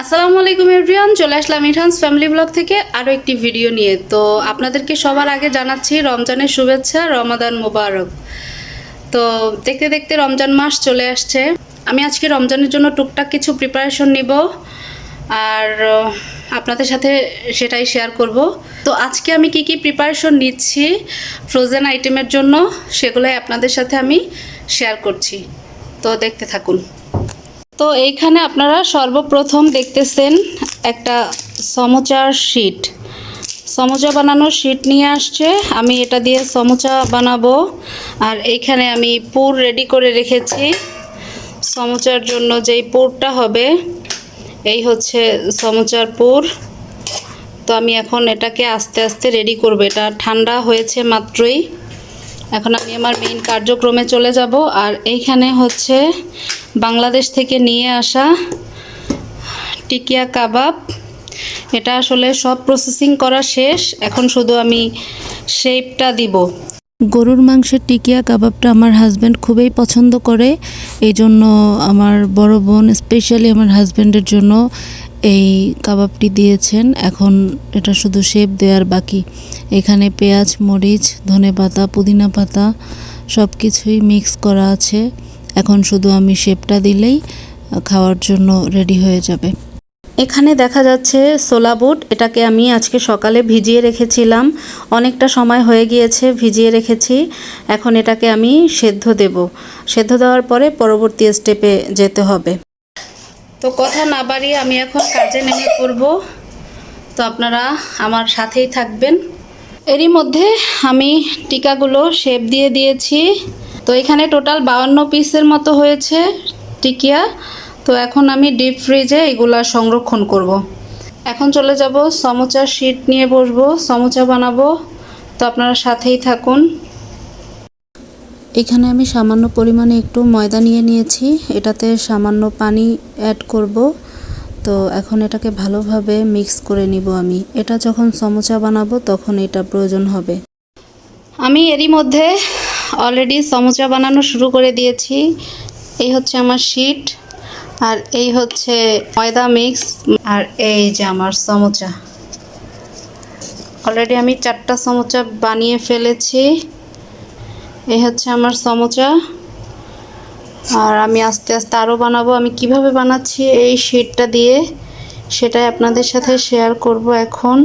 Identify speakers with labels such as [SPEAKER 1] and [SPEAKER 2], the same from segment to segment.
[SPEAKER 1] আসসালামু আলাইকুম এভরিওয়ান চলে আসলাম ইরহান্স ফ্যামিলি ব্লগ থেকে আরও একটি ভিডিও নিয়ে। তো আপনাদেরকে সবার আগে জানাচ্ছি রমজানের শুভেচ্ছা, রমাদান মোবারক। তো দেখতে দেখতে রমজান মাস চলে আসছে। আমি আজকে রমজানের জন্য টুকটাক কিছু প্রিপারেশন নিব আর আপনাদের সাথে সেটাই শেয়ার করব। তো আজকে আমি কি কি প্রিপারেশন নিচ্ছি ফ্রোজেন আইটেমের জন্য, সেগুলোই আপনাদের সাথে আমি শেয়ার করছি। তো দেখতে থাকুন। তো এইখানে আপনারা সর্বপ্রথম দেখতেছেন একটা সমোচার শিট। সমোচা বানানোর শিট নিয়ে আসছে। আমি এটা দিয়ে সমোচা বানাবো। আর এইখানে আমি পুর রেডি করে রেখেছি। সমোচার জন্য যেই পুরটা হবে, এই হচ্ছে সমোচার পুর। তো আমি এখন এটাকে আস্তে আস্তে রেডি করব। এটা ঠান্ডা হয়েছে মাত্রই। এখন আমি আমার মেইন কার্যক্রমে চলে যাব আর এইখানে হচ্ছে বাংলাদেশ থেকে নিয়ে আসা টিকিয়া কাবাব। এটা আসলে সব প্রসেসিং করা শেষ, এখন শুধু আমি শেপটা দিব।
[SPEAKER 2] গরুর মাংসের টিকিয়া কাবাবটা আমার হাজব্যান্ড খুবই পছন্দ করে এই জন্য আমার বড় বোন স্পেশালি আমার হাজব্যান্ডের জন্য এই কাবাবটি দিয়েছেন। এখন এটা শুধু শেপ দেওয়ার বাকি। এখানে পেঁয়াজ, মরিচ, ধনে পাতা, পুদিনা পাতা সব কিছুই মিক্স করা আছে। এখন শুধু আমি শেপটা দিলেই খাওয়ার জন্য রেডি হয়ে যাবে।
[SPEAKER 1] এখানে দেখা যাচ্ছে সোলা বুট। এটাকে আমি আজকে সকালে ভিজিয়ে রেখেছিলাম। অনেকটা সময় হয়ে গিয়েছে ভিজিয়ে রেখেছি। এখন এটাকে আমি সেদ্ধ দেব। সেদ্ধ দেওয়ার পরে পরবর্তী স্টেপে যেতে হবে। তো কথা না বাড়িয়ে আমি এখন কাজে নেমে পড়ব। তো আপনারা আমার সাথেই থাকবেন। এরই মধ্যে আমি টিকাগুলো শেপ দিয়ে দিয়েছি। তো এখানে টোটাল বাউন্ন পিসের মতো হয়েছে টিকিয়া। তো এখন আমি ডিপ ফ্রিজে এগুলা সংরক্ষণ করব। এখন চলে যাব সমোচার শিট নিয়ে বসবো। সমোচা বানাবো। তো আপনারা সাথেই থাকুন।
[SPEAKER 2] এখানে আমি সামান্য পরিমাণে একটু ময়দা নিয়ে নিয়েছি। এটাতে সামান্য পানি অ্যাড করব। তো এখন এটাকে ভালোভাবে মিক্স করে নিব আমি। এটা যখন সমোচা বানাবো তখন এটা প্রয়োজন হবে।
[SPEAKER 1] আমি এরই মধ্যে অলরেডি সমোচা বানানো শুরু করে দিয়েছি। এই হচ্ছে আমার শিট আর এই হচ্ছে ময়দা মিক্স আর এই যে আমার সমোচা। অলরেডি আমি চারটা সমোচা বানিয়ে ফেলেছি। এই হচ্ছে আমার সমোচা। আর আমি আস্তে আস্তে আরও বানাবো। আমি কীভাবে বানাচ্ছি এই শিটটা দিয়ে, সেটাই আপনাদের সাথে শেয়ার করব এখন।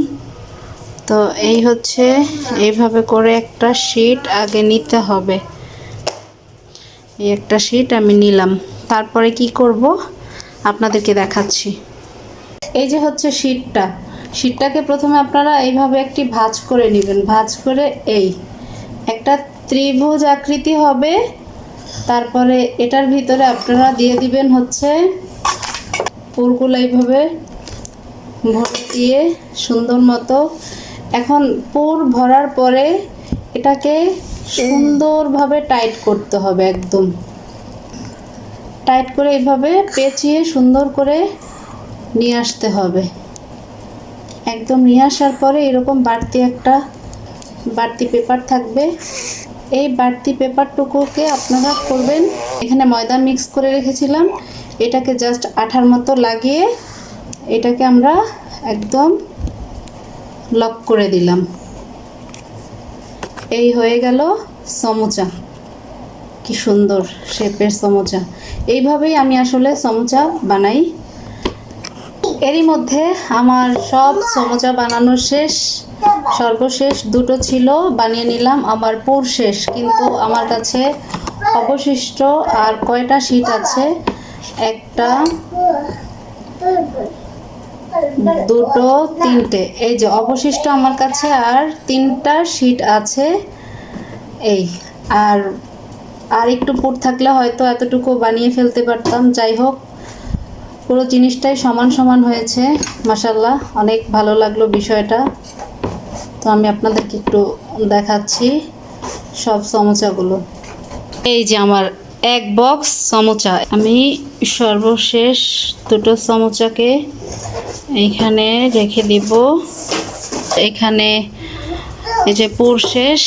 [SPEAKER 1] তো এই হচ্ছে, এইভাবে করে একটা শিট আগে নিতে হবে। এই একটা শিট আমি নিলাম। তারপরে কি করব? আপনাদেরকে দেখাচ্ছি। এই যে হচ্ছে শিটটা শিটটাকে প্রথমে আপনারা এইভাবে একটি ভাঁজ করে নেবেন। ভাঁজ করে এই, একটা ত্রিভুজ আকৃতি হবে। তারপরে এটার ভিতরে আপনারা দিয়ে দিবেন হচ্ছে পুরগুলো এইভাবে ভরে দিয়ে সুন্দর মতো। এখন পুর ভরার পরে এটাকে সুন্দরভাবে টাইট করতে হবে একদম। টাইট করে এইভাবে পেঁচিয়ে সুন্দর করে নিয়ে আসতে হবে। একদম নিয়ে আসার পরে এরকম বাড়তি একটা বাড়তি পেপার থাকবে। এই বাড়তি পেপারটুকুকে আপনারা করবেন। এখানে ময়দা মিক্স করে রেখেছিলাম। এটাকে জাস্ট আঠার মতো লাগিয়ে এটাকে আমরা একদম লক করে দিলাম। এই হয়ে গেল সমোচা। কি সুন্দর শেপের সমোচা। এইভাবেই আমি আসলে সমোচা বানাই। এরই মধ্যে আমার সব সমোচা বানানো শেষ। সর্বশেষ দুটো ছিল, বানিয়ে নিলাম আমার পুর শেষ, কিন্তু আমার কাছে অবশিষ্ট আর কয়টা শীট আছে? একটা, দুটো, তিনটে। এই যে অবশিষ্ট আমার কাছে আর তিনটা শীট আছে, এই। আর আর একটু পুর থাকলে হয়তো এতটুকু বানিয়ে ফেলতে পারতাম। যাই হোক, পুরো জিনিসটাই সমান সমান হয়েছে। মাসাল্লাহ অনেক ভালো লাগল বিষয়টা। তো আমি আপনাদেরকে একটু দেখাচ্ছি সব সমোচাগুলো। এই যে আমার এক বক্স সমোচা। আমি সর্বশেষ দুটো সমোচাকে এইখানে রেখে দিব। এখানে এই যে পুর শেষ,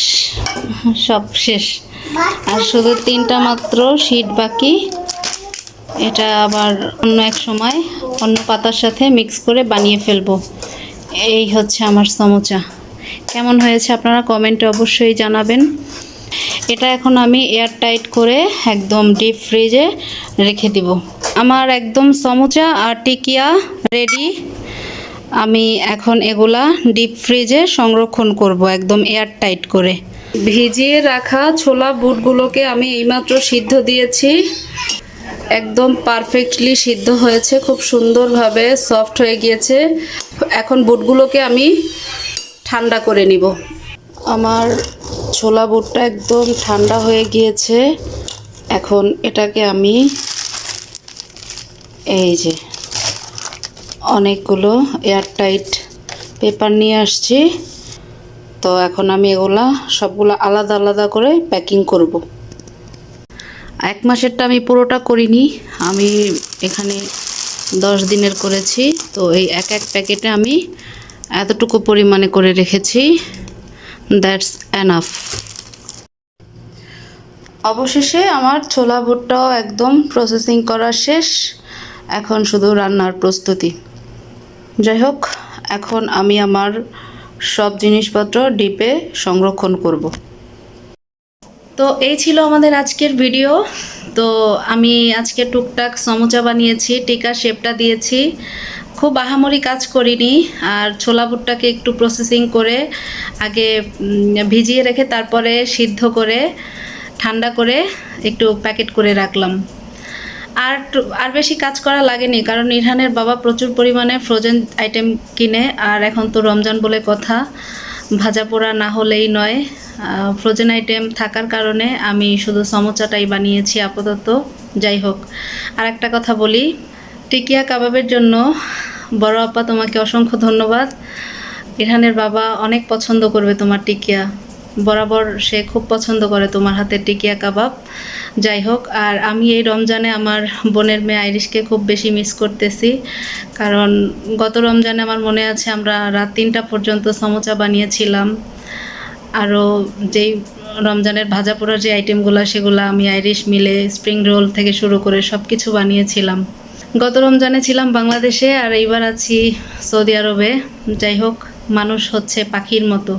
[SPEAKER 1] সব শেষ। আর শুধু তিনটা মাত্র শীট বাকি। এটা আবার অন্য এক সময় অন্য পাতার সাথে মিক্স করে বানিয়ে ফেলব। এই হচ্ছে আমার সমোচা। কেমন হয়েছে আপনারা কমেন্টে অবশ্যই জানাবেন। এটা এখন আমি এয়ার টাইট করে একদম ডিপ ফ্রিজে রেখে দিব। আমার একদম সমুচা আর টিকিয়া রেডি। আমি এখন এগুলা ডিপ ফ্রিজে সংরক্ষণ করব একদম এয়ার টাইট করে। ভিজিয়ে রাখা ছোলা বুটগুলোকে আমি এইমাত্র সিদ্ধ দিয়েছি। একদম পারফেক্টলি সিদ্ধ হয়েছে, খুব সুন্দরভাবে সফট হয়ে গিয়েছে। এখন বুটগুলোকে আমি ঠান্ডা করে নিব। আমার ছোলা বুটটা একদম ঠান্ডা হয়ে গিয়েছে। এখন এটাকে আমি এই যে অনেকগুলো এয়ারটাইট পেপার নিয়ে আসছি। তো এখন আমি এগুলা সবগুলো আলাদা আলাদা করে প্যাকিং করব। এক মাসেরটা আমি পুরোটা করিনি, আমি এখানে দশ দিনের করেছি। তো এই এক এক প্যাকেটে আমি এতটুকু পরিমাণে করে রেখেছি। দ্যাটস অ্যানাফ অবশেষে আমার ছোলা ভুট্টাও একদম প্রসেসিং করা শেষ। এখন শুধু রান্নার প্রস্তুতি। যাই হোক, এখন আমি আমার সব জিনিসপত্র ডিপে সংরক্ষণ করব। তো এই ছিল আমাদের আজকের ভিডিও। তো আমি আজকে টুকটাক সমোচা বানিয়েছি, টিকা শেপটা দিয়েছি। খুব আহামরি কাজ করিনি, আর ছোলা ভুট্টাকে একটু প্রসেসিং করে আগে ভিজিয়ে রেখে তারপরে সিদ্ধ করে, ঠান্ডা করে একটু প্যাকেট করে রাখলাম। আর আর বেশি কাজ করা লাগেনি, কারণ ইরহানের বাবা প্রচুর পরিমাণে ফ্রোজেন আইটেম কিনে, আর এখন তো রমজান বলে কথা। ভাজা পোড়া না হলেই নয়। ফ্রোজেন আইটেম থাকার কারণে আমি শুধু সমোচাটাই বানিয়েছি আপাতত। যাই হোক আর একটা কথা বলি। টিকিয়া কাবাবের জন্য বড় আপা তোমাকে অসংখ্য ধন্যবাদ। ইরহানের বাবা অনেক পছন্দ করবে তোমার টিকিয়া। বরাবর সে খুব পছন্দ করে তোমার হাতের টিকিয়া কাবাব। যাই হোক, আর আমি এই রমজানে আমার বোনের মেয়ে আইরিশকে খুব বেশি মিস করতেছি। কারণ গত রমজানে আমার মনে আছে আমরা রাত তিনটা পর্যন্ত সমোচা বানিয়েছিলাম। আরও যেই রমজানের ভাজা পোড়ার যে আইটেমগুলো সেগুলো আমি আইরিশ মিলে স্প্রিং রোল থেকে শুরু করে সব কিছু বানিয়েছিলাম। গত রমজানে ছিলাম বাংলাদেশে আর এইবার আছি সৌদি আরবে। যাই হোক, মানুষ হচ্ছে পাখির মতো।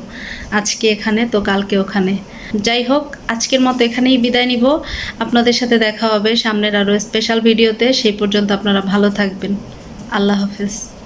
[SPEAKER 1] আজকে এখানে, তো কালকে ওখানে। যাই হোক, আজকের মতো এখানেই বিদায় নিব। আপনাদের সাথে দেখা হবে সামনের আরও স্পেশাল ভিডিওতে সেই পর্যন্ত আপনারা ভালো থাকবেন। আল্লাহ হাফেজ।